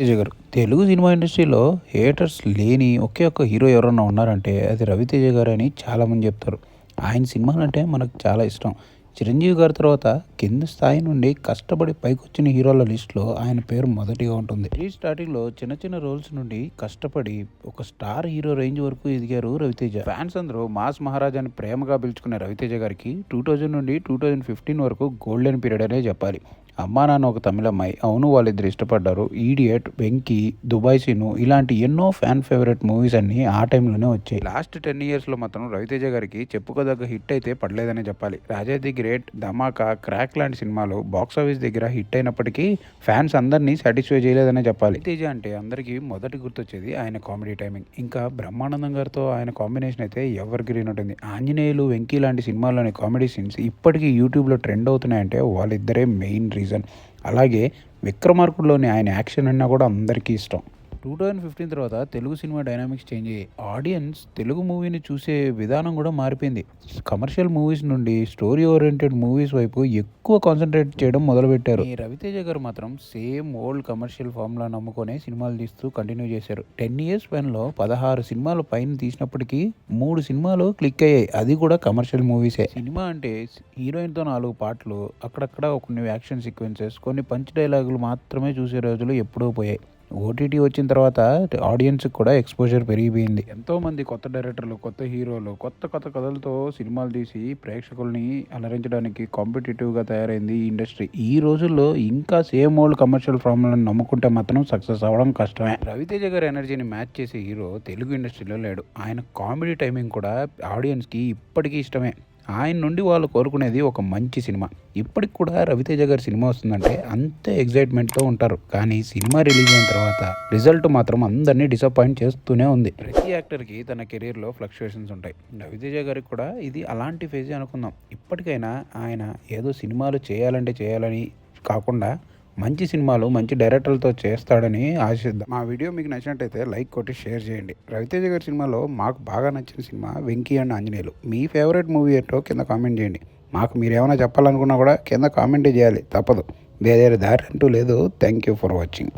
తేజ గారు తెలుగు సినిమా ఇండస్ట్రీలో హేటర్స్ లేని ఒకే ఒక్క హీరో ఎవరన్నా ఉన్నారంటే అది రవితేజ గారు అని చాలామంది చెప్తారు. ఆయన సినిమాలు అంటే మనకు చాలా ఇష్టం. చిరంజీవి గారి తర్వాత కింద స్థాయి నుండి కష్టపడి పైకి వచ్చిన హీరోల లిస్టులో ఆయన పేరు మొదటిగా ఉంటుంది. ఈ స్టార్టింగ్లో చిన్న చిన్న రోల్స్ నుండి కష్టపడి ఒక స్టార్ హీరో రేంజ్ వరకు ఎదిగారు రవితేజ. ఫ్యాన్స్ అందరూ మాస్ మహారాజ్ అని ప్రేమగా పిలుచుకునే రవితేజ గారికి టూ థౌజండ్ నుండి టూ థౌజండ్ ఫిఫ్టీన్ వరకు గోల్డెన్ పీరియడ్ అనే చెప్పాలి. అమ్మా నాన్న ఒక తమిళ అమ్మాయి అవును వాళ్ళిద్దరు ఇష్టపడ్డారు. ఈడియట్ వెంకీ దుబాయ్ సిను ఇలాంటి ఎన్నో ఫ్యాన్ ఫేవరెట్ మూవీస్ అన్ని ఆ టైంలోనే వచ్చాయి. లాస్ట్ టెన్ ఇయర్స్లో మాత్రం రవితేజ గారికి చెప్పుకోదగ్గ హిట్ అయితే పడలేదనే చెప్పాలి. Raja the Great Dhamaka Krack లాంటి సినిమాలు బాక్స్ ఆఫీస్ దగ్గర హిట్ అయినప్పటికీ ఫ్యాన్స్ అందరినీ సాటిస్ఫై చేయలేదనే చెప్పాలి. రవితేజ అంటే అందరికీ మొదటి గుర్తొచ్చేది ఆయన కామెడీ టైమింగ్ ఇంకా బ్రహ్మానందం గారితో ఆయన కాంబినేషన్ అయితే ఎవర్ గ్రీన్ ఉంటుంది. ఆంజనేయులు వెంకీ లాంటి సినిమాల్లోని కామెడీ సీన్స్ ఇప్పటికీ యూట్యూబ్లో ట్రెండ్ అవుతున్నాయంటే వాళ్ళిద్దరే మెయిన్ రీజన్ అలాగే విక్రమార్కుడులోని ఆయన యాక్షన్ అన్నా కూడా అందరికీ ఇష్టం. టూ థౌజండ్ ఫిఫ్టీన్ తర్వాత తెలుగు సినిమా డైనామిక్స్ చేంజ్ అయ్యాయి ఆడియన్స్ తెలుగు మూవీని చూసే విధానం కూడా మారిపోయింది. కమర్షియల్ మూవీస్ నుండి స్టోరీ ఓరియంటెడ్ మూవీస్ వైపు ఎక్కువ కాన్సన్ట్రేట్ చేయడం మొదలుపెట్టారు. ఈ రవితేజ గారు మాత్రం సేమ్ ఓల్డ్ కమర్షియల్ ఫామ్లా నమ్ముకొని సినిమాలు తీస్తూ కంటిన్యూ చేశారు. టెన్ ఇయర్స్లో పదహారు సినిమాలు పైన తీసినప్పటికీ మూడు సినిమాలు క్లిక్ అయ్యాయి. అది కూడా కమర్షియల్ మూవీసే. సినిమా అంటే హీరోయిన్తో నాలుగు పాటలు అక్కడక్కడ కొన్ని యాక్షన్ సీక్వెన్సెస్ కొన్ని పంచ్ డైలాగులు మాత్రమే చూసే రోజులు ఎప్పుడూ పోయాయి. ఓటీటీ వచ్చిన తర్వాత ఆడియన్స్కి కూడా ఎక్స్పోజర్ పెరిగిపోయింది. ఎంతోమంది కొత్త డైరెక్టర్లు కొత్త హీరోలు కొత్త కొత్త కథలతో సినిమాలు తీసి ప్రేక్షకుల్ని అలరించడానికి కాంపిటేటివ్గా తయారైంది ఈ ఇండస్ట్రీ. ఈ రోజుల్లో ఇంకా సేమ్ ఓల్డ్ కమర్షియల్ ఫార్ములను నమ్ముకుంటే మాత్రం సక్సెస్ అవ్వడం కష్టమే. రవితేజ గారి ఎనర్జీని మ్యాచ్ చేసే హీరో తెలుగు ఇండస్ట్రీలో లేడు. ఆయన కామెడీ టైమింగ్ కూడా ఆడియన్స్కి ఇప్పటికీ ఇష్టమే. ఆయన నుండి వాళ్ళు కోరుకునేది ఒక మంచి సినిమా. ఇప్పటికి కూడా రవితేజ గారి సినిమా వస్తుందంటే అంతే ఎగ్జైట్మెంట్తో ఉంటారు. కానీ సినిమా రిలీజ్ అయిన తర్వాత రిజల్ట్ మాత్రం అందరినీ డిసప్పాయింట్ చేస్తూనే ఉంది. ప్రతి యాక్టర్కి తన కెరీర్లో ఫ్లక్చుయేషన్స్ ఉంటాయి. రవితేజ గారికి కూడా ఇది అలాంటి ఫేజే అనుకుందాం. ఇప్పటికైనా ఆయన ఏదో సినిమాలు చేయాలంటే చేయాలని కాకుండా మంచి సినిమాలు మంచి డైరెక్టర్లతో చేస్తాడని ఆశిద్దాం. మా వీడియో మీకు నచ్చినట్టయితే లైక్ కొట్టి షేర్ చేయండి. రవితేజ గారి సినిమాలో మాకు బాగా నచ్చిన సినిమా వెంకీ అండ్ ఆంజనేయులు. మీ ఫేవరెట్ మూవీ ఏంటో కింద కామెంట్ చేయండి. మాకు మీరు ఏమైనా చెప్పాలనుకున్నా కూడా కింద కామెంట్ చేయాలి. తప్పదు. వేరే దారి అంటూ లేదు. Thank you for watching.